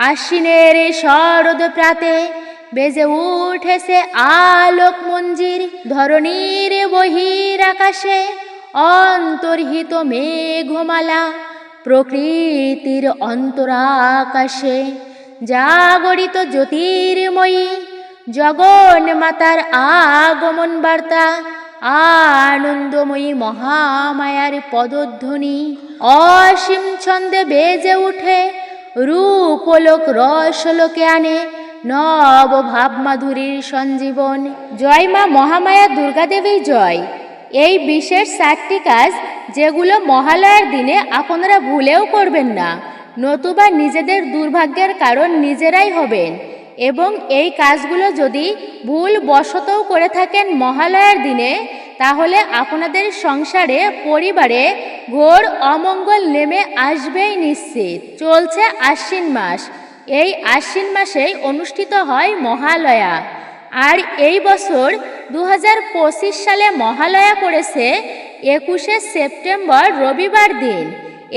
আশ্বিনের শরদ প্রাতে বেজে উঠেছে আলোক মঞ্জির ধরণীর বহির আকাশে অন্তর্হিত মেঘমালা প্রকৃতির অন্তরাকাশে। জাগরিত জ্যোতির্ময়ী জগন মাতার আগমন বার্তা, আনন্দময়ী মহামায়ার পদধ্বনি। অসীম ছন্দে বেজে উঠে রূপলোক রসলোকে আনে, নব ভাব মাধুরীর সঞ্জীবন। জয় মা মহামায়া দুর্গাদেবী জয়। এই বিশেষ চারটি কাজ যেগুলো মহালয়ার দিনে আপনারা ভুলেও করবেন না, নতুবা নিজেদের দুর্ভাগ্যের কারণ নিজেরাই হবেন। এবং এই কাজগুলো যদি ভুল বশতও করে থাকেন মহালয়ার দিনে তাহলে আপনাদের সংসারে, পরিবারে ঘোর অমঙ্গল নেমে আসবেই নিশ্চিত। চলছে আশ্বিন মাস। এই আশ্বিন মাসেই অনুষ্ঠিত হয় মহালয়া। আর এই বছর দু হাজার পঁচিশ সালে মহালয়া পড়েছে একুশে সেপ্টেম্বর, রবিবার দিন।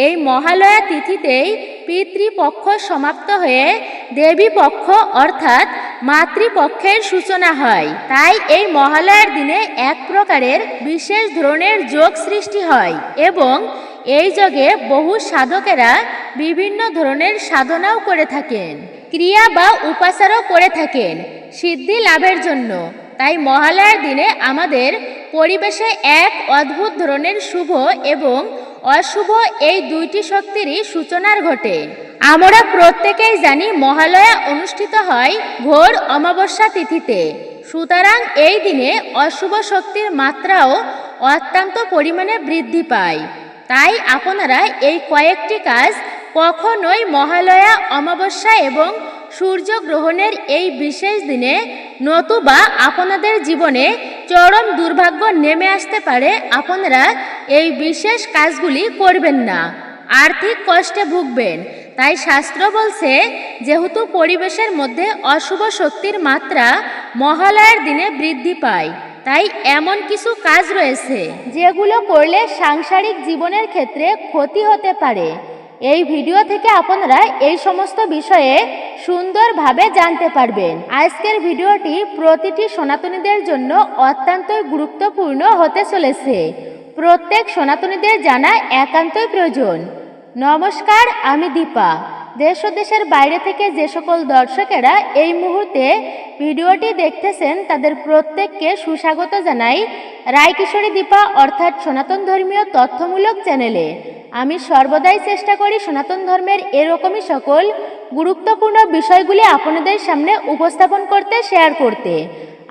এই মহালয়া তিথিতেই পিতৃপক্ষ সমাপ্ত হয়ে দেবী পক্ষ অর্থাৎ মাতৃপক্ষের সূচনা হয়। তাই এই মহালয়ার দিনে এক প্রকারের বিশেষ ধরনের যোগ সৃষ্টি হয় এবং এই যোগে বহু সাধকেরা বিভিন্ন ধরনের সাধনাও করে থাকেন, ক্রিয়া বা উপাচারও করে থাকেন সিদ্ধি লাভের জন্য। তাই মহালয়ার দিনে আমাদের পরিবেশে এক অদ্ভুত ধরনের শুভ এবং অশুভ এই দুইটি শক্তিরই সূচনার ঘটে। আমরা প্রত্যেকেই জানি মহালয়া অনুষ্ঠিত হয় ঘোর অমাবস্যা তিথিতে। সুতরাং এই দিনে অশুভ শক্তির মাত্রাও অত্যন্ত পরিমাণে বৃদ্ধি পায়। তাই আপনারা এই কয়েকটি কাজ কখনোই মহালয়া, অমাবস্যা এবং সূর্যগ্রহণের এই বিশেষ দিনে নতুবা আপনাদের জীবনে চরম দুর্ভাগ্য নেমে আসতে পারে। আপনারা এই বিশেষ কাজগুলি করবেন না। আর্থিক কষ্টে ভুগবেন। তাই শাস্ত্র বলছে, যেহেতু পরিবেশের মধ্যে অশুভ শক্তির মাত্রা মহালয়ার দিনে বৃদ্ধি পায়, তাই এমন কিছু কাজ রয়েছে, যেগুলো করলে সাংসারিক জীবনের ক্ষেত্রে ক্ষতি হতে পারে। এই ভিডিও থেকে আপনারা এই সমস্ত বিষয়ে সুন্দরভাবে জানতে পারবেন। আজকের ভিডিওটি প্রতিটি সনাতনীদের জন্য অত্যন্ত গুরুত্বপূর্ণ হতে চলেছে। প্রত্যেক সনাতনীদের জানা একান্তই প্রয়োজন। নমস্কার, আমি দীপা। দেশ ও দেশের বাইরে থেকে যে সকল দর্শকেরা এই মুহূর্তে ভিডিওটি দেখতেছেন, তাদের প্রত্যেককে সুস্বাগত জানাই রায়কিশোরী দীপা অর্থাৎ সনাতন ধর্মীয় তথ্যমূলক চ্যানেলে। আমি সর্বদাই চেষ্টা করি সনাতন ধর্মের এরকমই সকল গুরুত্বপূর্ণ বিষয়গুলি আপনাদের সামনে উপস্থাপন করতে শেয়ার করতে।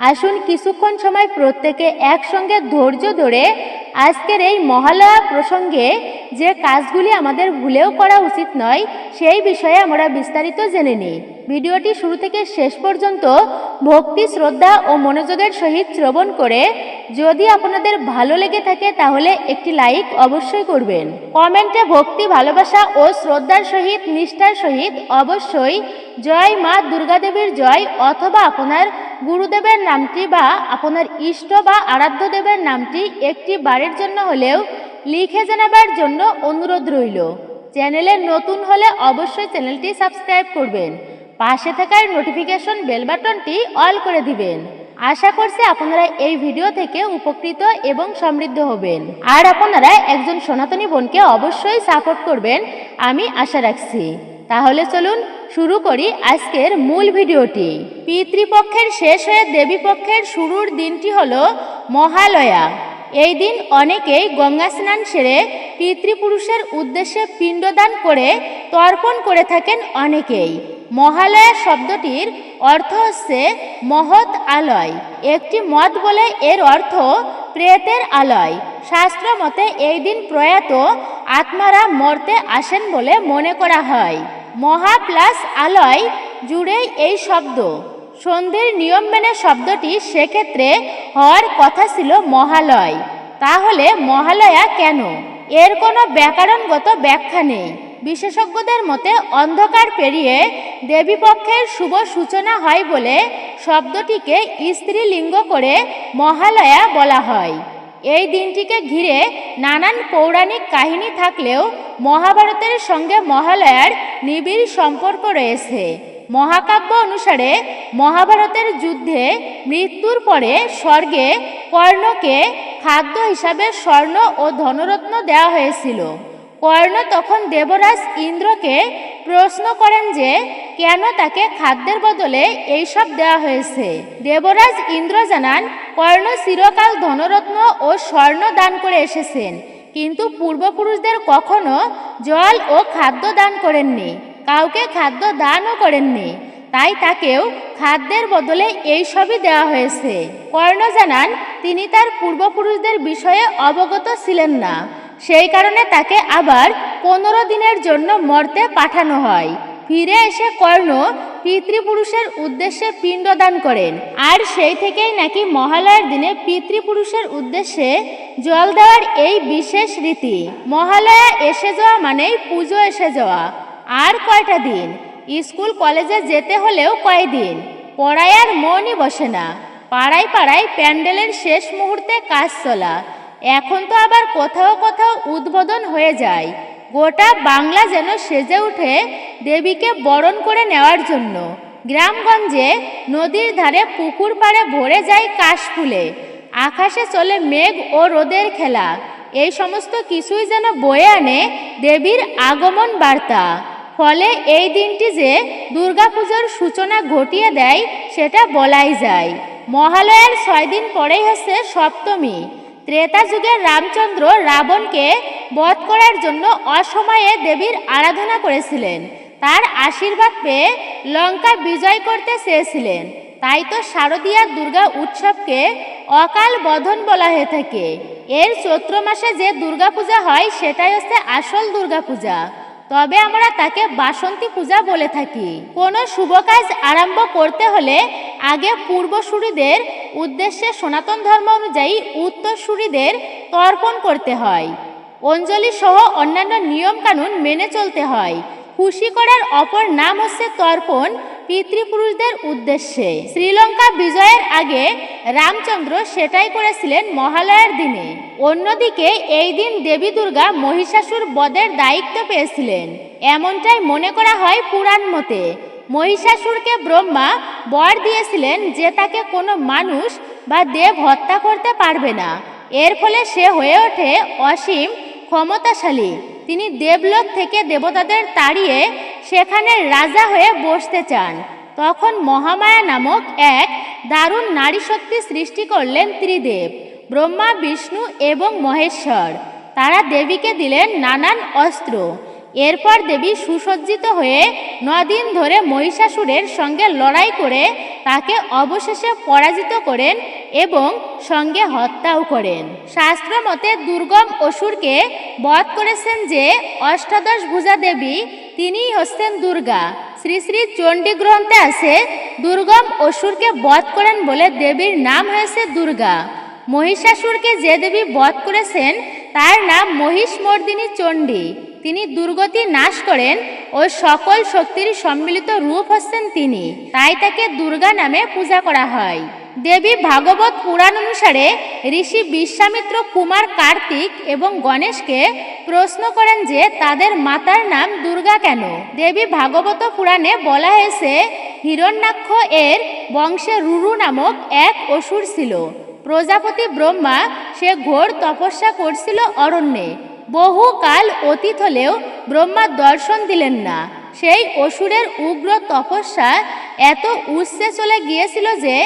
আসুন কিছুক্ষণ সময় প্রত্যেকে একসঙ্গে ধৈর্য ধরে আজকের এই মহালয়া প্রসঙ্গে যে কাজগুলি আমাদের ভুলেও করা উচিত নয়, সেই বিষয়ে আমরা বিস্তারিত জেনে নিই। ভিডিওটি শুরু থেকে শেষ পর্যন্ত ভক্তি, শ্রদ্ধা ও মনোযোগের সহিত শ্রবণ করে যদি আপনাদের ভালো লেগে থাকে তাহলে একটি লাইক অবশ্যই করবেন। কমেন্টে ভক্তি, ভালোবাসা ও শ্রদ্ধার সহিত, নিষ্ঠার সহিত অবশ্যই জয় মা দুর্গাদেবীর জয় অথবা আপনার গুরুদেবের নামটি বা আপনার ইষ্ট বা আরাধ্য দেবের নামটি একটি বারের জন্য হলেও লিখে জানাবার জন্য অনুরোধ রইল। চ্যানেলে নতুন হলে অবশ্যই চ্যানেলটি সাবস্ক্রাইব করবেন। পাশে থাকার নোটিফিকেশন বেল বাটনটি অল করে দিবেন। আশা করছি আপনারা এই ভিডিও থেকে উপকৃত এবং সমৃদ্ধ হবেন। আর আপনারা একজন সনাতনী বোনকে অবশ্যই সাপোর্ট করবেন, আমি আশা রাখছি। তাহলে চলুন শুরু করি আজকের মূল ভিডিওটি। পিতৃপক্ষের শেষ হয়ে দেবীপক্ষের শুরুর দিনটি হল মহালয়া। এই দিন অনেকেই গঙ্গা স্নান সেরে পিতৃপুরুষের উদ্দেশ্যে পিণ্ডদান করে তর্পণ করে থাকেন অনেকেই। মহালয়া শব্দটির অর্থ হচ্ছে মহৎ আলয়। একটি মত বলে এর অর্থ প্রেতের আলয়। শাস্ত্র মতে এই দিন প্রয়াত আত্মারা মরতে আসেন বলে মনে করা হয়। মহা প্লাস আলয় জুড়েই এই শব্দ। সন্ধির নিয়ম মেনে শব্দটি সেক্ষেত্রে হওয়ার কথা ছিল মহালয়। তাহলে মহালয়া কেন? এর কোনো ব্যাকরণগত ব্যাখ্যা নেই। বিশেষজ্ঞদের মতে অন্ধকার পেরিয়ে দেবীপক্ষের শুভ সূচনা হয় বলে শব্দটিকে স্ত্রীলিঙ্গ করে মহালয়া বলা হয়। এই দিনটিকে ঘিরে নানান পৌরাণিক কাহিনী থাকলেও মহাভারতের সঙ্গে মহালয়ার নিবিড় সম্পর্ক রয়েছে। মহাকাব্য অনুসারে মহাভারতের যুদ্ধে মৃত্যুর পরে স্বর্গে কর্ণকে খাদ্য হিসাবে স্বর্ণ ও ধনরত্ন দেওয়া হয়েছিল। কর্ণ তখন দেবরাজ ইন্দ্রকে প্রশ্ন করেন যে, কেন তাকে খাদ্যের বদলে এইসব দেওয়া হয়েছে? দেবরাজ ইন্দ্র জানান কর্ণ চিরকাল ধনরত্ন ও স্বর্ণ দান করে এসেছেন। কিন্তু পূর্বপুরুষদের কখনো জল ও খাদ্য দান করেননি, কাউকে খাদ্য দানও করেননি। তাই তাকেও খাদ্যের বদলে এই সবই দেওয়া হয়েছে। কর্ণ জানান, তিনি তার পূর্বপুরুষদের বিষয়ে অবগত ছিলেন না। সেই কারণে তাকে আবার পনেরো দিনের জন্য মর্তে পাঠানো হয়। ফিরে এসে কর্ণ পিতৃপুরুষের উদ্দেশ্যে পিণ্ডদান করেন। আর সেই থেকেই নাকি মহালয়ার দিনে পিতৃপুরুষের উদ্দেশ্যে জল দেওয়ার এই বিশেষ রীতি, মহালয়া এসে যাওয়া মানেই পুজো এসে যাওয়া। আর কয়টা দিন? স্কুল কলেজে যেতে হলেও কয়দিন? পড়ায় আর মনই বসে না। পাড়ায় পাড়ায় প্যান্ডেলের শেষ মুহূর্তে কাজ চলা। এখন তো আবার কোথাও কোথাও উদ্বোধন হয়ে যায়। গোটা বাংলা যেন সেজে উঠে দেবীকে বরণ করে নেওয়ার জন্য। গ্রামগঞ্জে নদীর ধারে পুকুর পাড়ে ভরে যায় কাশফুলে। আকাশে চলে মেঘ ও রোদের খেলা। এই সমস্ত কিছুই যেন বয়ে আনে দেবীর আগমন বার্তা। ফলে এই দিনটি যে দুর্গাপুজোর সূচনা ঘটিয়ে দেয়, সেটা বলাই যায়। মহালয়ার ছয় দিন পরেই হচ্ছে সপ্তমী। ত্রেতা যুগের রামচন্দ্র রাবণকে বধ করার জন্য অসময়ে দেবীর আরাধনা করেছিলেন। তার আশীর্বাদ পেয়ে লঙ্কা বিজয় করতে চেয়েছিলেন। তাই তো শারদীয়া দুর্গা উৎসবকে অকাল বধন বলা হয়ে থাকে। এর চৈত্র মাসে যে দুর্গাপূজা হয়, সেটাই হচ্ছে আসল দুর্গাপূজা। তবে আমরা তাকে বাসন্তী পূজা বলে থাকি। কোনো শুভ কাজ আরম্ভ করতে হলে আগে পূর্বসূরিদের উদ্দেশ্যে সনাতন ধর্ম অনুযায়ী উত্তরসূরিদের তর্পণ করতে হয়। অঞ্জলি সহ অন্যান্য নিয়মকানুন মেনে চলতে হয়। খুশি করার অপর নাম হচ্ছে তর্পণ, পিতৃপুরুষদের উদ্দেশ্যে। শ্রীলঙ্কা বিজয়ের আগে রামচন্দ্র সেটাই করেছিলেন মহালয়ার দিনে। অন্যদিকে এই দিন দেবী দুর্গা মহিষাসুর বদের দায়িত্ব পেয়েছিলেন। এমনটাই মনে করা হয় পুরাণ মতে। মহিষাসুরকে ব্রহ্মা বর দিয়েছিলেন যে তাকে কোনো মানুষ বা দেব হত্যা করতে পারবে না। এর ফলে সে হয়ে ওঠে অসীম ক্ষমতাশালী। তিনি দেবলোক থেকে দেবতাদের তাড়িয়ে সেখানে রাজা হয়ে বসতে চান। তখন মহামায়া নামক এক দারুণ নারী শক্তি সৃষ্টি করলেন ত্রিদেব, ব্রহ্মা, বিষ্ণু এবং মহেশ্বর। তারা দেবীকে দিলেন নানান অস্ত্র। এরপর দেবী সুসজ্জিত হয়ে নদিন ধরে মহিষাসুরের সঙ্গে লড়াই করে তাকে অবশেষে পরাজিত করেন এবং সঙ্গে হত্যাও করেন। শাস্ত্র মতে দুর্গম অসুরকে বধ করেছেন যে অষ্টাদশ ভুজা দেবী, তিনিই হচ্ছেন দুর্গা। শ্রী শ্রী চণ্ডী গ্রন্থে আছে, দুর্গম অসুরকে বধ করেন বলে দেবীর নাম হয়েছে দুর্গা। মহিষাসুরকে যে দেবী বধ করেছেন, তার নাম মহিষমর্দিনী চণ্ডী। তিনি দুর্গতি নাশ করেন ও সকল শক্তির সম্মিলিত রূপ হচ্ছেন তিনি। তাই তাকে দুর্গা নামে পূজা করা হয়। দেবী ভাগবত পুরাণ অনুসারে ঋষি বিশ্বামিত্র কুমার কার্তিক এবং গণেশকে প্রশ্ন করেন যে, তাদের মাতার নাম দুর্গা কেন? দেবী ভাগবত পুরাণে বলা হয়েছে, হিরণ্যাক্ষ এর বংশে রুরু নামক এক অসুর ছিল। প্রজাপতি ব্রহ্মা সে ঘোর তপস্যা করছিল অরণ্যে। বহু কাল অতীত হলেও ব্রহ্মা দর্শন দিলেন না। সেই অসুরের উগ্র তপস্যা এত উচ্চে চলে গিয়েছিল যে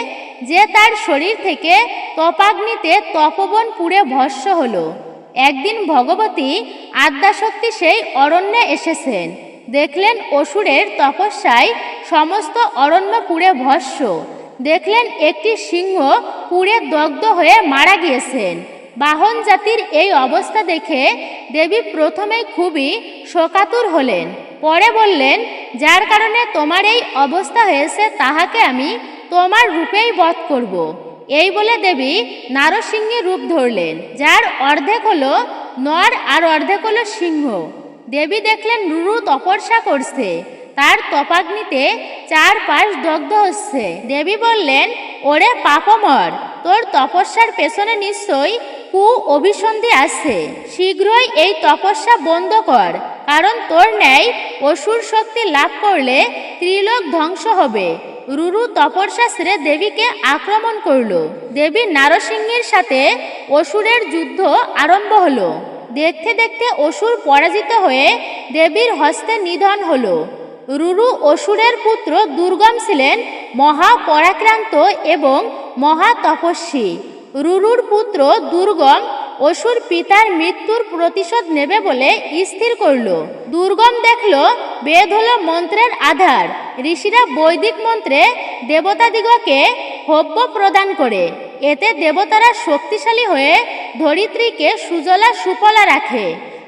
যে তার শরীর থেকে তপাগ্নিতে তপবন পুড়ে ভস্য হলো। একদিন ভগবতী আদ্যাশক্তি সেই অরণ্যে এসেছেন। দেখলেন অসুরের তপস্যায় সমস্ত অরণ্য পুড়ে ভস্য দেখলেন একটি সিংহ পুড়ে দগ্ধ হয়ে মারা গিয়েছেন। বাহন জাতির এই অবস্থা দেখে দেবী প্রথমেই খুবই শোকাতুর হলেন। পরে বললেন, যার কারণে তোমার এই অবস্থা হয়েছে, তাহাকে আমি তোমার রূপেই বধ করব। এই বলে দেবী নারসিংহের রূপ ধরলেন, যার অর্ধেক হলো নর আর অর্ধেক হলো সিংহ। দেবী দেখলেন রুরু তপস্যা করছে। তার তপাগ্নিতে চার পাশ দগ্ধ হচ্ছে। দেবী বললেন, ওরে পাপমর, তোর তপস্যার পেছনে নিশ্চয়ই কু অভিসন্ধি আছে। শীঘ্রই এই তপস্যা বন্ধ কর, কারণ তোর ন্যায় অসুর শক্তি লাভ করলে ত্রিলোক ধ্বংস হবে। রুরু তপস্যা সেরে দেবীকে আক্রমণ করল। দেবী নারসিংহের সাথে অসুরের যুদ্ধ আরম্ভ হলো। দেখতে দেখতে অসুর পরাজিত হয়ে দেবীর হস্তে নিধন হলো। রুরু অসুরের পুত্র দুর্গম ছিলেন মহাপরাক্রান্ত এবং মহা তপস্বী রুরুর পুত্র দুর্গম অসুর পিতার মৃত্যুর প্রতিশোধ নেবে বলে স্থির করল। দুর্গম দেখল বেদ হল মন্ত্রের আধার। ঋষিরা বৈদিক মন্ত্রে দেবতাদিগকে হব্য প্রদান করে। এতে দেবতারা শক্তিশালী হয়ে ধরিত্রীকে সুজলা সুফলা রাখে।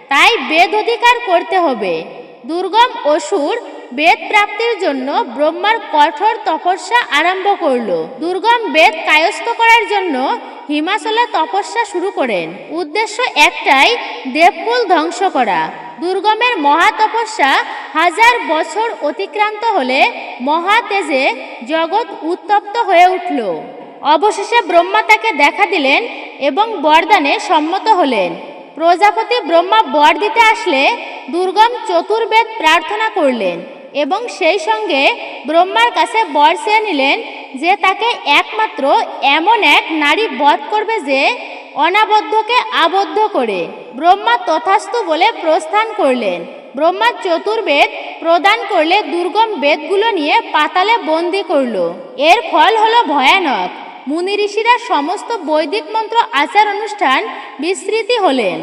তাই বেদ অধিকার করতে হবে। দুর্গম অসুর বেদ প্রাপ্তির জন্য ব্রহ্মার কঠোর তপস্যা আরম্ভ করল। দুর্গম বেদ কায়স্থ করার জন্য হিমাচলে তপস্যা শুরু করেন। উদ্দেশ্য একটাই, দেবকুল ধ্বংস করা। দুর্গমের মহা তপস্যা হাজার বছর অতিক্রান্ত হলে মহা তেজে জগৎ উত্তপ্ত হয়ে উঠল। অবশেষে ব্রহ্মা তাকে দেখা দিলেন এবং বরদানে সম্মত হলেন। প্রজাপতি ব্রহ্মা বর দিতে আসলে দুর্গম চতুর্বেদ প্রার্থনা করলেন। এবং সেই সঙ্গে ব্রহ্মার কাছে বর চেয়ে নিলেন যে তাকে একমাত্র এমন এক নারী বধ করবে যে অনাবদ্ধকে আবদ্ধ করে। ব্রহ্মা তথাস্তু বলে প্রস্থান করলেন। ব্রহ্মা চতুর্বেদ প্রদান করলে দুর্গম বেদগুলো নিয়ে পাতালে বন্দি করল। এর ফল হলো ভয়ানক। মুনি ঋষিরা সমস্ত বৈদিক মন্ত্র আচার অনুষ্ঠান বিস্তৃতি হলেন।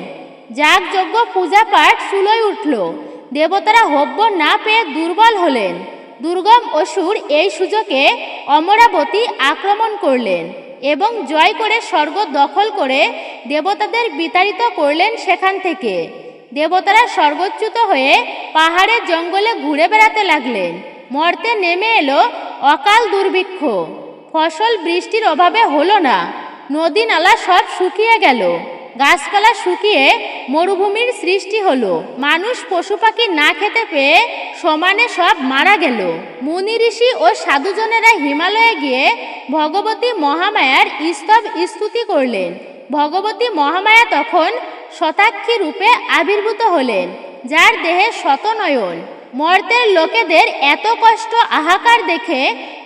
যাগযজ্ঞ, পূজা পাঠ সুলই উঠল। দেবতারা হব্য না পেয়ে দুর্বল হলেন। দুর্গম অসুর এই সুযোগে অমরাবতী আক্রমণ করলেন এবং জয় করে স্বর্গ দখল করে দেবতাদের বিতাড়িত করলেন সেখান থেকে। দেবতারা স্বর্গচ্যুত হয়ে পাহাড়ের জঙ্গলে ঘুরে বেড়াতে লাগলেন। মর্তে নেমে এলো অকাল দুর্ভিক্ষ। ফসল বৃষ্টির অভাবে হলো না। নদী নালা সব শুকিয়ে গেল। গাছপালা শুকিয়ে মরুভূমির সৃষ্টি হলো। মানুষ পশু পাখি না খেতে পেয়ে সমানে সব মারা গেল। মুনি ঋষি ও সাধুজনেরা হিমালয়ে গিয়ে ভগবতী মহামায়ার স্তব স্তুতি করলেন। ভগবতী মহামায়া তখন শতাক্ষী রূপে আবির্ভূত হলেন, যার দেহে শতনয়ন। মর্তের লোকেদের এত কষ্ট আহাকার দেখে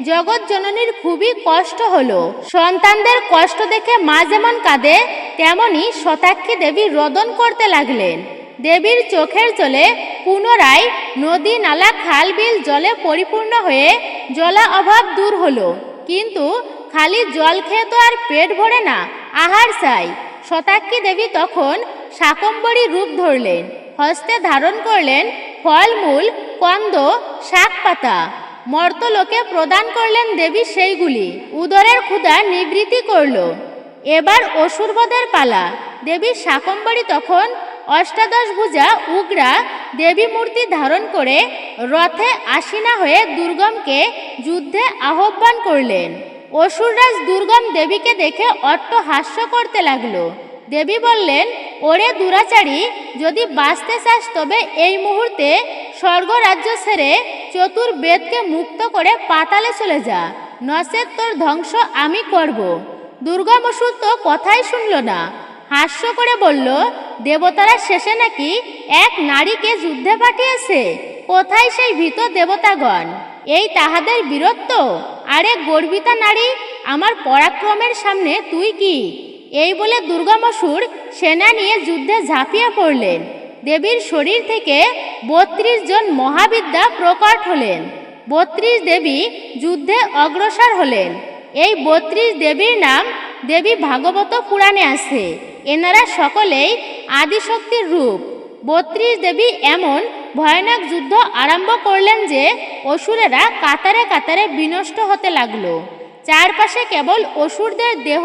জগৎ জননীর খুবই কষ্ট হলো। সন্তানদের কষ্ট দেখে মা যেমন কাঁদে, তেমনি শতাক্ষী দেবী রোদন করতে লাগলেন। দেবীর চোখের জলে পুনরায় নদী নালা খাল বিল জলে পরিপূর্ণ হয়ে জলা অভাব দূর হলো। কিন্তু খালি জল খেয়ে তো আর পেট ভরে না, আহার চাই। শতাক্ষী দেবী তখন শাকম্বরী রূপ ধরলেন, হস্তে ধারণ করলেন ফলমূল, কন্দ শাক পাতা মর্তলোকে প্রদান করলেন দেবী সেইগুলি। উদরের ক্ষুধা নিবৃত্তি করল। এবার অসুরবদের পালা। দেবী শাকম্বরী তখন অষ্টাদশ ভুজা উগ্রা দেবী মূর্তি ধারণ করে রথে আসিনা হয়ে দুর্গমকে যুদ্ধে আহ্বান করলেন। অসুররাজ দুর্গম দেবীকে দেখে অট্ট হাস্য করতে লাগল। দেবী বললেন ওরে দুরাচারী, যদি বাঁচতে চাস তবে এই মুহূর্তে স্বর্গ রাজ্য ছেড়ে চতুর্বেদকে মুক্ত করে পাতালে চলে যা, নচেত তোর ধ্বংস আমি করব। দুর্গম অসুর তো কথাই শুনল না, হাস্য করে বলল, দেবতারা শেষে নাকি এক নারীকে যুদ্ধে পাঠিয়েছে? কোথায় সেই ভীত দেবতাগণ? এই তাহাদের বীরত্ব? আরে গর্বিতা নারী, আমার পরাক্রমের সামনে তুই কি? এই বলে দুর্গামসুর সেনা নিয়ে যুদ্ধে ঝাঁপিয়ে পড়লেন। দেবীর শরীর থেকে বত্রিশ জন মহাবিদ্যা প্রকট হলেন। বত্রিশ দেবী যুদ্ধে অগ্রসর হলেন। এই বত্রিশ দেবীর নাম দেবী ভাগবত পুরাণে আছে। এনারা সকলেই আদিশক্তির রূপ। বত্রিশ দেবী এমন ভয়ানক যুদ্ধ আরম্ভ করলেন যে অসুরেরা কাতারে কাতারে বিনষ্ট হতে লাগল। চারপাশে কেবল অসুরদের দেহ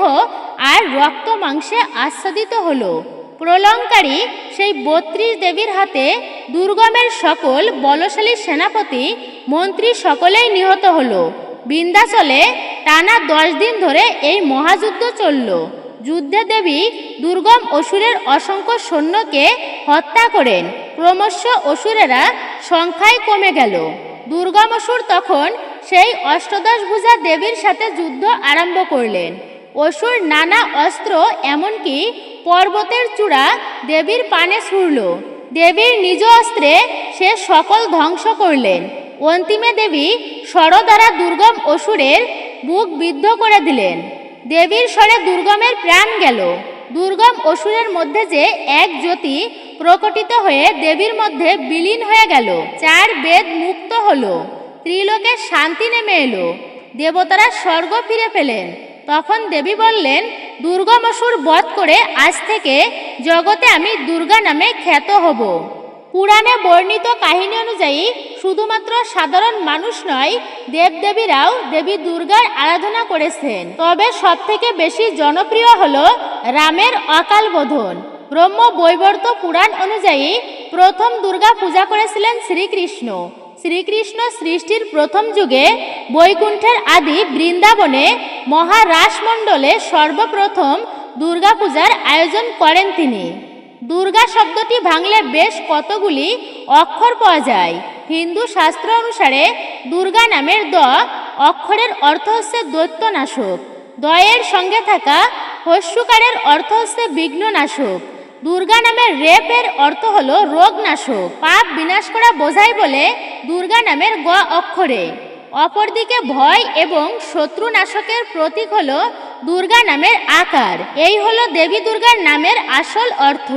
আর রক্ত মাংসে আচ্ছাদিত হলো। প্রলঙ্কারী সেই বত্রিশ দেবীর হাতে দুর্গমের সকল বলশালী সেনাপতি, মন্ত্রী সকলেই নিহত হলো। বিন্দাচলে টানা দশ দিন ধরে এই মহাযুদ্ধ চলল। যুদ্ধে দেবী দুর্গম অসুরের অসংখ্য সৈন্যকে হত্যা করেন। ক্রমশ অসুরেরা সংখ্যায় কমে গেল। দুর্গম অসুর তখন সেই অষ্টদশ ভুজা দেবীর সাথে যুদ্ধ আরম্ভ করলেন। অসুর নানা অস্ত্র, এমনকি পর্বতের চূড়া দেবীর পানে ছুড়ল। দেবীর নিজ অস্ত্রে সে সকল ধ্বংস করলেন। অন্তিমে দেবী দ্বারা দুর্গম অসুরের বুক বিদ্ধ করে দিলেন। দেবীর স্বরে দুর্গমের প্রাণ গেল। দুর্গম অসুরের মধ্যে যে এক জ্যোতি প্রকটিত হয়ে দেবীর মধ্যে বিলীন হয়ে গেল, চার বেদ মুক্ত হলো। ত্রিলোকে শান্তি নেমে এলো। দেবতারা স্বর্গ ফিরে পেলেন। তখন দেবী বললেন দুর্গম অসুর বধ করে আজ থেকে জগতে আমি দুর্গা নামে খ্যাত হব। পুরাণে বর্ণিত কাহিনী অনুযায়ী শুধুমাত্র সাধারণ মানুষ নয়, দেবদেবীরাও দেবী দুর্গার আরাধনা করেছেন। তবে সবথেকে বেশি জনপ্রিয় হল রামের অকাল বোধন। ব্রহ্ম বৈবর্ত পুরাণ অনুযায়ী প্রথম দুর্গা পূজা করেছিলেন শ্রীকৃষ্ণ। শ্রীকৃষ্ণ সৃষ্টির প্রথম যুগে বৈকুণ্ঠের আদি বৃন্দাবনে মহারাসমণ্ডলে সর্বপ্রথম দুর্গাপূজার আয়োজন করেন তিনি। দুর্গা শব্দটি ভাঙলে বেশ কতগুলি অক্ষর পাওয়া যায়। হিন্দু শাস্ত্র অনুসারে দুর্গা নামের দ অক্ষরের অর্থ হচ্ছে দৈত্যনাশক। দয়ের সঙ্গে থাকা হস্যকারের অর্থ হচ্ছে বিঘ্ননাশক। দুর্গা নামের রেপের অর্থ হলো রোগনাশক। পাপ বিনাশ করা বোঝায় বলে দুর্গা নামের গ অক্ষরে। অপরদিকে ভয় এবং শত্রুনাশকের প্রতীক হল দুর্গা নামের আকার। এই হলো দেবী দুর্গার নামের আসল অর্থ।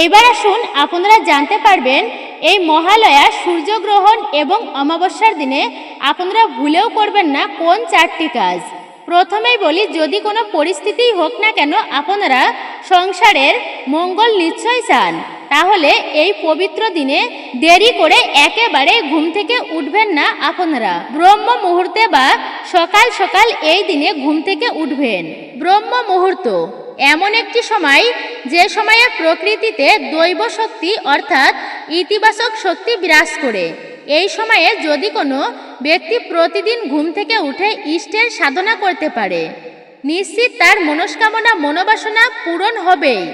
এইবার আসুন আপনারা জানতে পারবেন, এই মহালয়া সূর্যগ্রহণ এবং অমাবস্যার দিনে আপনারা ভুলেও করবেন না কোন চারটি কাজ। প্রথমেই বলি, যদি কোনো পরিস্থিতিই হোক না কেন, আপনারা সংসারের মঙ্গল নিশ্চয় চান। তাহলে এই পবিত্র দিনে দেরি করে একেবারে ঘুম থেকে উঠবেন না আপনারা। ব্রহ্ম মুহূর্তে বা সকাল সকাল এই দিনে ঘুম থেকে উঠবেন। ব্রহ্ম মুহূর্ত, এমন একটি সময়, যে সময়ে প্রকৃতিতে দৈব শক্তি অর্থাৎ ইতিবাচক শক্তি বিরাজ করে। এই সময়ে যদি কোনো ব্যক্তি প্রতিদিন ঘুম থেকে উঠে ইষ্টের সাধনা করতে পারে, নিশ্চিত তার মনস্কামনা, মনোবাসনা পূরণ হবেই।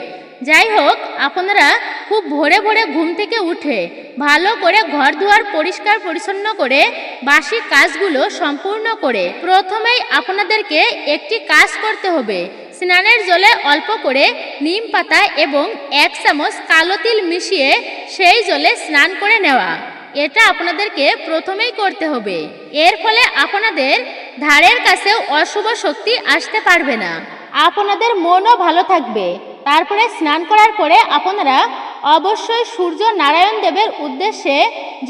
যাই হোক, আপনারা খুব ভোরে ভোরে ঘুম থেকে উঠে ভালো করে ঘর দুয়ার পরিষ্কার পরিচ্ছন্ন করে বাসি কাজগুলো সম্পূর্ণ করে প্রথমেই আপনাদেরকে একটি কাজ করতে হবে। স্নানের জলে অল্প করে নিম পাতা এবং এক চামচ কালো তিল মিশিয়ে সেই জলে স্নান করে নেওয়া। এটা আপনাদেরকে প্রথমেই করতে হবে। এর ফলে আপনাদের ধারের কাছেও অশুভ শক্তি আসতে পারবে না। আপনাদের মনও ভালো থাকবে। তারপরে স্নান করার পরে আপনারা অবশ্যই সূর্য নারায়ণ দেবের উদ্দেশ্যে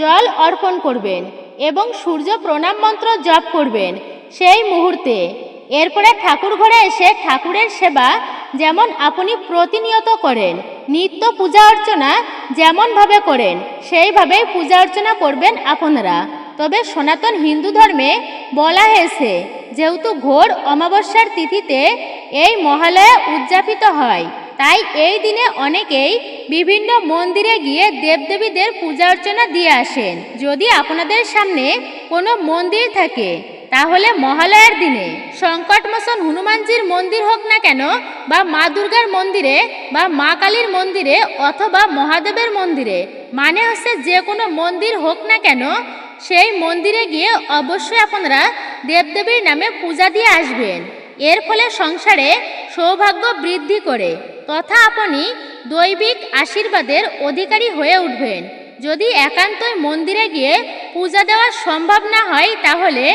জল অর্পণ করবেন এবং সূর্য প্রণাম মন্ত্র জপ করবেন। সেই মুহূর্তে এরপরে ঠাকুর ঘরে এসে ঠাকুরের সেবা যেমন আপনি প্রতিনিয়ত করেন, নিত্য পূজা অর্চনা যেমনভাবে করেন সেইভাবেই পূজা অর্চনা করবেন আপনারা। তবে সনাতন হিন্দু ধর্মে বলা হয়েছে, যেহেতু ঘোর অমাবস্যার তিথিতে এই মহালয়া উদযাপিত হয়, তাই এই দিনে অনেকেই বিভিন্ন মন্দিরে গিয়ে দেবদেবীদের পূজা অর্চনা দিয়ে আসেন। যদি আপনাদের সামনে কোনো মন্দির থাকে তাহলে মহালয়ার দিনে সংকটমোচন হনুমানজির মন্দির হোক না কেন, বা মা দুর্গার মন্দিরে, বা মা কালীর মন্দিরে, অথবা মহাদেবের মন্দিরে মানে হচ্ছে যে কোনো মন্দির হোক না কেন, সেই মন্দিরে গিয়ে অবশ্যই আপনারা দেবদেবীর নামে পূজা দিয়ে আসবেন। এর ফলে সংসারে সৌভাগ্য বৃদ্ধি করে, তথা আপনি দৈবিক আশীর্বাদের অধিকারী হয়ে উঠবেন। যদি একান্তই মন্দিরে গিয়ে পূজা দেওয়া সম্ভব না হয়, তাহলে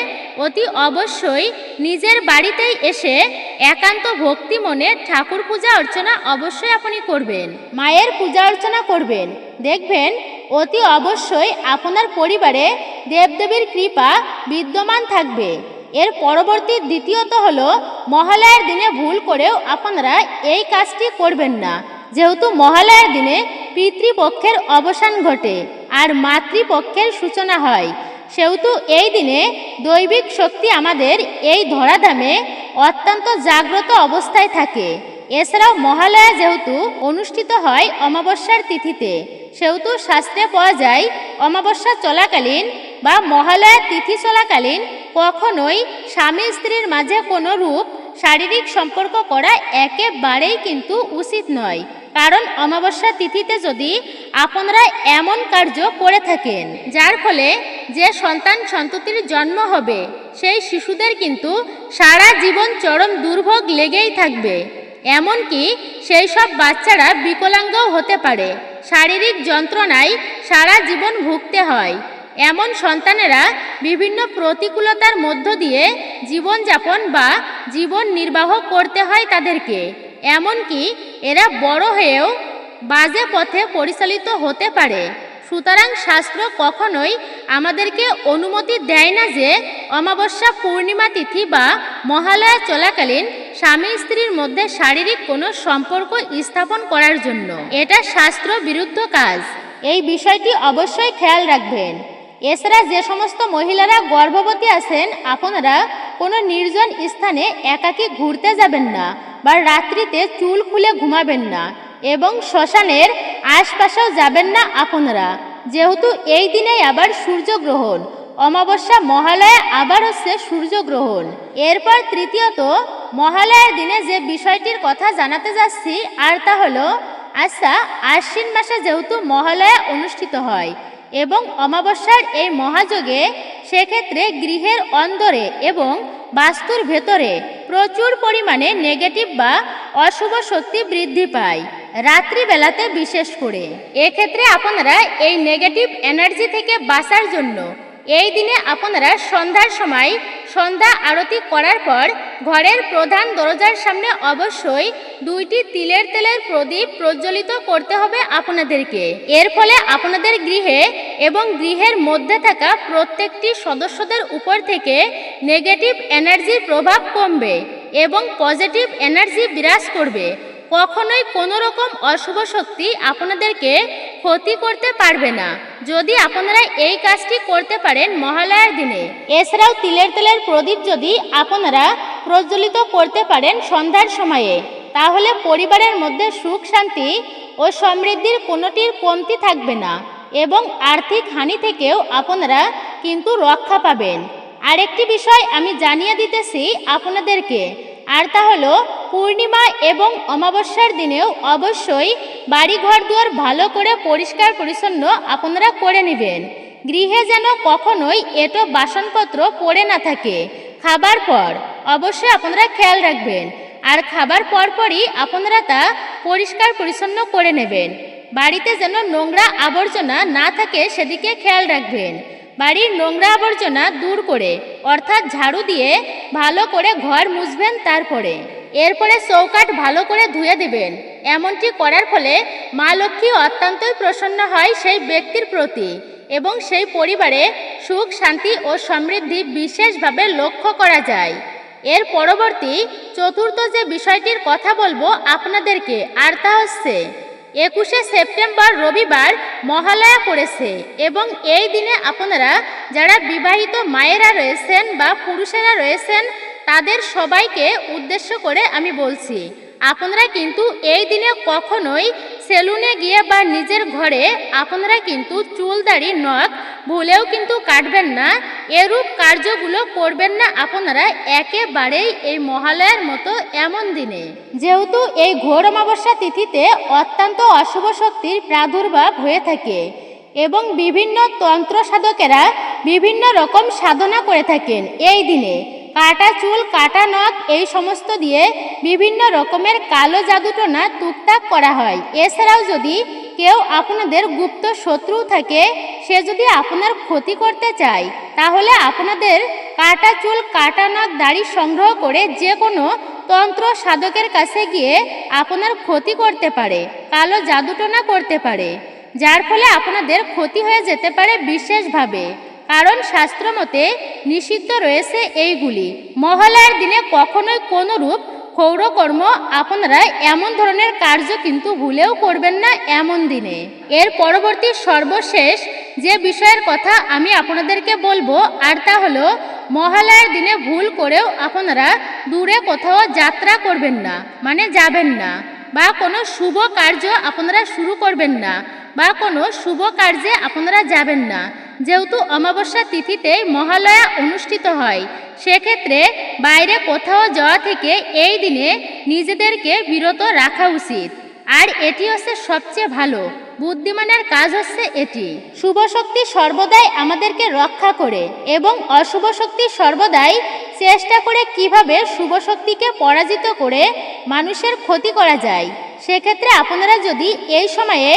অতি অবশ্যই নিজের বাড়িতেই এসে একান্ত ভক্তি মনে ঠাকুর পূজা অর্চনা অবশ্যই আপনি করবেন, মায়ের পূজা অর্চনা করবেন। দেখবেন অতি অবশ্যই আপনার পরিবারে দেবদেবীর কৃপা বিদ্যমান থাকবে। এর পরবর্তী দ্বিতীয়ত হল, মহালয়ার দিনে ভুল করেও আপনারা এই কাজটি করবেন না। যেহেতু মহালয়ার দিনে পিতৃপক্ষের অবসান ঘটে আর মাতৃপক্ষের সূচনা হয় সেহেতু এই দিনে দৈবিক শক্তি আমাদের এই ধরাধামে অত্যন্ত জাগ্রত অবস্থায় থাকে। এছাড়াও মহালয়া যেহেতু অনুষ্ঠিত হয় অমাবস্যার তিথিতে, সেহেতু শাস্ত্রে পাওয়া যায় অমাবস্যা চলাকালীন বা মহালয়া তিথি চলাকালীন কখনোই স্বামী স্ত্রীর মাঝে কোনো রূপ, শারীরিক সম্পর্ক করা একেবারেই কিন্তু উচিত নয়। কারণ অমাবস্যা তিথিতে যদি আপনারা এমন কার্য করে থাকেন, যার ফলে যে সন্তান সন্ততির জন্ম হবে, সেই শিশুদের কিন্তু সারা জীবন চরম দুর্ভোগ লেগেই থাকবে। এমনকি সেই সব বাচ্চারা বিকলাঙ্গও হতে পারে। শারীরিক যন্ত্রণায় সারা জীবন ভুগতে হয়। এমন সন্তানেরা বিভিন্ন প্রতিকূলতার মধ্য দিয়ে জীবনযাপন বা জীবন নির্বাহ করতে হয় তাদেরকে। এমনকি এরা বড় হয়েও বাজে পথে পরিচালিত হতে পারে। সুতরাং শাস্ত্র কখনোই আমাদেরকে অনুমতি দেয় না যে অমাবস্যা পূর্ণিমা তিথি বা মহালয়া চলাকালীন স্বামী স্ত্রীর মধ্যে শারীরিক কোনো সম্পর্ক স্থাপন করার জন্য। এটা শাস্ত্র বিরুদ্ধ কাজ। এই বিষয়টি অবশ্যই খেয়াল রাখবেন। এছাড়া যে সমস্ত মহিলারা গর্ভবতী আছেন, আপনারা কোনো নির্জন স্থানে একাকী ঘুরতে যাবেন না বা রাত্রিতে চুল খুলে ঘুমাবেন না এবং শ্মশানের আশপাশেও যাবেন না আপনারা। যেহেতু এই দিনেই আবার সূর্যগ্রহণ, অমাবস্যা মহালয়া আবার হচ্ছে সূর্যগ্রহণ। এরপর তৃতীয়ত, মহালয়ার দিনে যে বিষয়টির কথা জানাতে যাচ্ছি, আর তা হলো আচ্ছা আশ্বিন মাসে যেহেতু মহালয়া অনুষ্ঠিত হয় এবং অমাবস্যার এই মহাযোগে সেক্ষেত্রে গৃহের অন্দরে এবং বাস্তুর ভেতরে প্রচুর পরিমাণে নেগেটিভ বা অশুভ শক্তি বৃদ্ধি পায়, রাত্রিবেলাতে বিশেষ করে। এক্ষেত্রে আপনারা এই নেগেটিভ এনার্জি থেকে বাঁচার জন্য এই দিনে আপনারা সন্ধ্যার সময় সন্ধ্যা আরতি করার পর ঘরের প্রধান দরজার সামনে অবশ্যই দুইটি তিলের তেলের প্রদীপ প্রজ্বলিত করতে হবে আপনাদেরকে। এর ফলে আপনাদের গৃহে এবং গৃহের মধ্যে থাকা প্রত্যেকটি সদস্যদের উপর থেকে নেগেটিভ এনার্জির প্রভাব কমবে এবং পজিটিভ এনার্জি বিরাজ করবে। কখনোই কোনো রকম অশুভ শক্তি আপনাদেরকে ক্ষতি করতে পারবে না। যদি আপনারা এই কাজটি করতে পারেন মহালয়ার দিনে, এছাড়াও তিলের তেলের প্রদীপ যদি আপনারা প্রজ্বলিত করতে পারেন সন্ধ্যার সময়ে, তাহলে পরিবারের মধ্যে সুখ, শান্তি ও সমৃদ্ধির কোনোটির কমতি থাকবে না এবং আর্থিক হানি থেকেও আপনারা কিন্তু রক্ষা পাবেন। আরেকটি বিষয় আমি জানিয়ে দিতেছি আপনাদেরকে আর তা হলো, পূর্ণিমা এবং অমাবস্যার দিনেও অবশ্যই বাড়ি ঘর দুয়ার ভালো করে পরিষ্কার পরিচ্ছন্ন আপনারা করে নেবেন। গৃহে যেন কখনোই এটো বাসনপত্র পড়ে না থাকে। খাবার পর অবশ্যই আপনারা খেয়াল রাখবেন। আর খাবার পরপরই আপনারা তা পরিষ্কার পরিচ্ছন্ন করে নেবেন। বাড়িতে যেন নোংরা আবর্জনা না থাকে সেদিকে খেয়াল রাখবেন। বাড়ির নোংরা আবর্জনা দূর করে, অর্থাৎ ঝাড়ু দিয়ে ভালো করে ঘর মুছবেন তারপরে। এরপরে চৌকাট ভালো করে ধুয়ে দেবেন। এমনটি করার ফলে মা লক্ষ্মী অত্যন্তই প্রসন্ন হয় সেই ব্যক্তির প্রতি এবং সেই পরিবারে সুখ, শান্তি ও সমৃদ্ধি বিশেষভাবে লক্ষ্য করা যায়। এর পরবর্তী চতুর্থ যে বিষয়টির কথা বলব আপনাদেরকে, আর তা হচ্ছে একুশে সেপ্টেম্বর রবিবার মহালয়া করেছে এবং এই দিনে আপনারা যারা বিবাহিত মায়েরা রয়েছেন বা পুরুষেরা রয়েছেন, তাদের সবাইকে উদ্দেশ্য করে আমি বলছি, আপনারা কিন্তু এই দিনে কখনোই সেলুনে গিয়ে বা নিজের ঘরে আপনারা কিন্তু চুল দাড়ি নখ ভুলেও কিন্তু কাটবেন না। এরূপ কার্যগুলো করবেন না আপনারা একেবারেই এই মহালয়ার মতো এমন দিনে। যেহেতু এই ঘোর অমাবস্যা তিথিতে অত্যন্ত অশুভ শক্তির প্রাদুর্ভাব হয়ে থাকে এবং বিভিন্ন তন্ত্র সাধকেরা বিভিন্ন রকম সাধনা করে থাকেন এই দিনে। কাটা চুল, কাটা নখ এই সমস্ত দিয়ে বিভিন্ন রকমের কালো জাদুটোনা টুকটাক করা হয়। এছাড়াও যদি কেউ আপনাদের গুপ্ত শত্রু থাকে, সে যদি আপনার ক্ষতি করতে চায়, তাহলে আপনাদের কাটা চুল, কাটা নখ দাড়ি সংগ্রহ করে যে কোনো তন্ত্র সাধকের কাছে গিয়ে আপনার ক্ষতি করতে পারে, কালো জাদুটোনা করতে পারে, যার ফলে আপনাদের ক্ষতি হয়ে যেতে পারে বিশেষভাবে। কারণ শাস্ত্র মতে নিষিদ্ধ রয়েছে এইগুলি। মহালয়ার দিনে কখনোই কোনরূপ ক্ষৌরকর্ম আপনারা এমন ধরনের কার্য কিন্তু ভুলেও করবেন না এমন দিনে। এর পরবর্তী সর্বশেষ যে বিষয়ের কথা আমি আপনাদেরকে বলব, আর তা হলো মহালয়ার দিনে ভুল করেও আপনারা দূরে কোথাও যাত্রা করবেন না মানে যাবেন না। বা কোনো শুভ কার্য আপনারা শুরু করবেন না, বা কোনো শুভ কার্যে আপনারা যাবেন না। যেহেতু অমাবস্যা তিথিতে মহালয়া অনুষ্ঠিত হয়, সেক্ষেত্রে বাইরে কোথাও যাওয়া থেকে এই দিনে নিজেদেরকে বিরত রাখা উচিত। আর এটি হচ্ছে সবচেয়ে ভালো। বুদ্ধিমানের কাজ হচ্ছে এটি। শুভ শক্তি সর্বদাই আমাদেরকে রক্ষা করে এবং অশুভ শক্তি সর্বদাই চেষ্টা করে কীভাবে শুভ শক্তিকে পরাজিত করে মানুষের ক্ষতি করা যায়। সেক্ষেত্রে আপনারা যদি এই সময়ে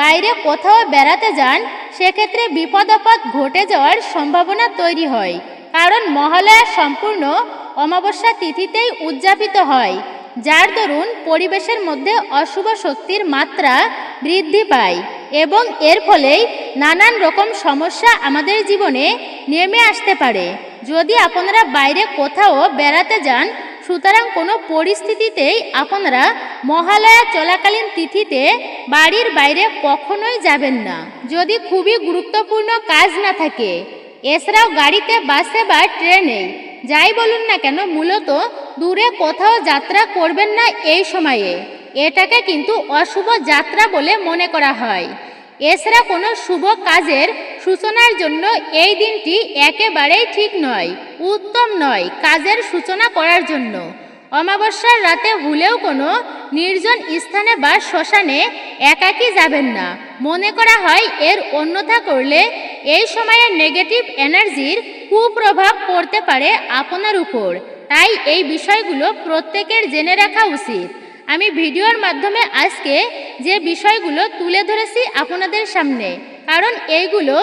বাইরে কোথাও বেড়াতে যান, সেক্ষেত্রে বিপদ আপদ ঘটে যাওয়ার সম্ভাবনা তৈরি হয়। কারণ মহালয়া সম্পূর্ণ অমাবস্যা তিথিতেই উদযাপিত হয়। যার দরুন পরিবেশের মধ্যে অশুভ শক্তির মাত্রা বৃদ্ধি পায় এবং এর ফলেই নানান রকম সমস্যা আমাদের জীবনে নেমে আসতে পারে। যদি আপনারা বাইরে কোথাও বেড়াতে যান, সুতরাং কোনো পরিস্থিতিতেই আপনারা মহালয়া চলাকালীন তিথিতে বাড়ির বাইরে কখনোই যাবেন না। যদি খুবই গুরুত্বপূর্ণ কাজ না থাকে, এছাড়াও গাড়িতে, বাসে বা ট্রেনে যাই বলুন না কেন, মূলত দূরে কোথাও যাত্রা করবেন না এই সময়ে। এটাকে কিন্তু অশুভ যাত্রা বলে মনে করা হয়। এছাড়া কোনো শুভ কাজের সূচনার জন্য এই দিনটি একেবারেই ঠিক নয়, উত্তম নয় কাজের সূচনা করার জন্য। অমাবস্যার রাতে ভুলেও কোনো নির্জন স্থানে বা শ্মশানে একাকী যাবেন না। মনে করা হয় এর অন্যথা করলে এই সময়ে নেগেটিভ এনার্জির কুপ্রভাব পড়তে পারে আপনার উপর। তাই এই বিষয়গুলো প্রত্যেকের জেনে রাখা উচিত। আমি ভিডিওর মাধ্যমে আজকে যে বিষয়গুলো তুলে ধরেছি আপনাদের সামনে, কারণ এইগুলো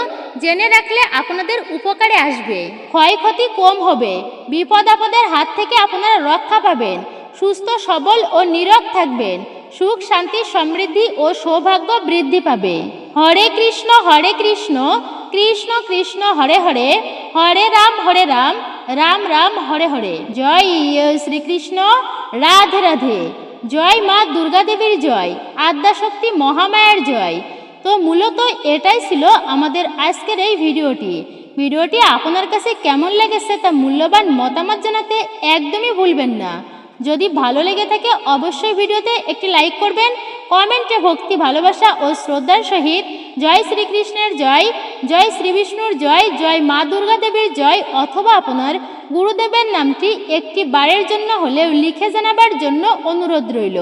জেনে রাখলে আপনাদের উপকারে আসবে। ক্ষয়ক্ষতি কম হবে, বিপদ আপদের হাত থেকে আপনারা রক্ষা পাবেন, সুস্থ, সবল ও নীরব থাকবেন, সুখ, শান্তি, সমৃদ্ধি ও সৌভাগ্য বৃদ্ধি পাবে। হরে কৃষ্ণ হরে কৃষ্ণ কৃষ্ণ কৃষ্ণ, হরে হরে হরে রাম হরে রাম রাম রাম, হরে হরে। জয় শ্রীকৃষ্ণ, রাধে রাধে। জয় মা দুর্গা দেবীর জয়, আদ্যাশক্তি মহামায়ার জয়। তো মূলত এটাই ছিল আমাদের আজকের এই ভিডিওটি। ভিডিওটি আপনার কাছে কেমন লেগেছে তা মূল্যবান মতামত জানাতে একদমই ভুলবেন না। যদি ভালো লেগে থাকে, অবশ্যই ভিডিওতে একটি লাইক করবেন। কমেন্টে ভক্তি, ভালোবাসা ও শ্রদ্ধার সহিত জয় শ্রীকৃষ্ণের জয় জয় শ্রীবিষ্ণুর জয় জয় মা দুর্গা দেবীর জয় অথবা আপনার গুরুদেবের নামটি একটি বারের জন্য হলেও লিখে জানাবার জন্য অনুরোধ রইল।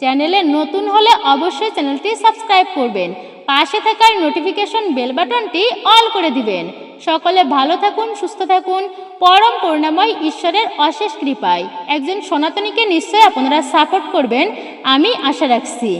চ্যানেলে নতুন হলে অবশ্যই চ্যানেলটি সাবস্ক্রাইব করবেন। পাশে থাকার নোটিফিকেশন বেল বাটনটি অল করে দিবেন। সকলে ভালো থাকুন, সুস্থ থাকুন। পরম করুণাময় ঈশ্বরের অশেষ কৃপায়। একজন সনাতনীকে নিশ্চয়ই আপনারা সাপোর্ট করবেন। আমি আশা রাখছি।